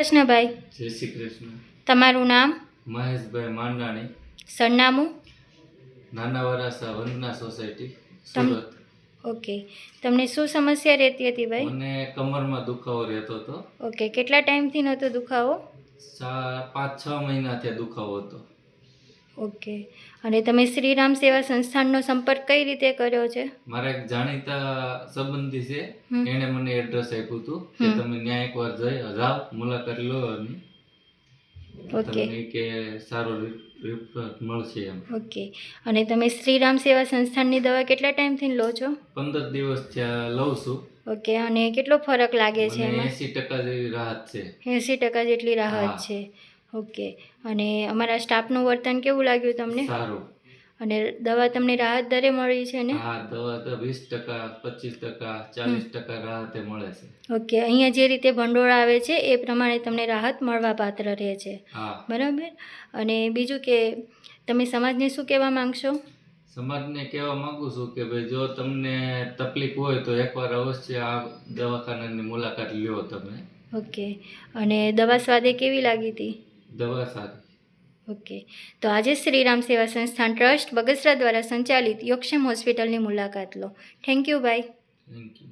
કૃષ્ણભાઈ. જય શ્રી કૃષ્ણ. તમારું નામ? મહેશભાઈ માંડાણી. સરનામું? નાના વરાસા વંદના સોસાયટી સુરત. ઓકે. તમને શું સમસ્યા રહેતી હતી ભાઈ? મને કમરમાં દુખાવો રહેતો હતો. ઓકે. કેટલા ટાઈમથી નહોતો દુખાવો? સા પાંચ છ મહિનાથી દુખાવો હતો. ઓકે. અને તમે શ્રીરામ સેવા સંસ્થાનનો સંપર્ક કઈ રીતે કર્યો છે? મારા એક જાણીતા સંબંધી છે. એણે મને એડ્રેસ આપ્યું હતું કે તમે ન્યાય એકવાર જઈ જાઓ મુલાકાત લો ઓકે. કે સારો મળશે એમ. ઓકે. અને તમે શ્રીરામ સેવા સંસ્થાનની દવા કેટલા ટાઈમથી લો છો? પંદર દિવસ ત્યાં લઉં છું. ઓકે. અને કેટલો ફરક લાગે છે એમાં? એસી ટકા જેવી રાહત છે. એંસી ટકા જેટલી રાહત છે. ઓકે. અને અમારા સ્ટાફનું વર્તન કેવું લાગ્યું તમને? સારું. અને દવા તમને રાહત દરે મળી છે ને? હા દવા તો વીસ ટકા પચીસ ટકા ચાલીસ ટકા રાહતે મળે છે. ઓકે. અહીંયા જે રીતે ભંડોળ આવે છે એ પ્રમાણે તમને રાહત મળવા પાત્ર રહે છે. હા. બરાબર? અને બીજું કે તમે સમાજને શું કહેવા માંગશો? સમાજને કહેવા માંગુ છું કે ભાઈ જો તમને તકલીફ હોય તો એકવાર અવશ્ય આ દવાખાનાની મુલાકાત લ્યો તમે. ઓકે. અને દવા સ્વાદે કેવી લાગી હતી દવા સારી ઓકે તો આજે શ્રીરામ સેવા સંસ્થાન ટ્રસ્ટ બગસરા દ્વારા સંચાલિત યોક્ષમ હોસ્પિટલની મુલાકાત લો થેન્ક યુ ભાઈ થેન્ક યુ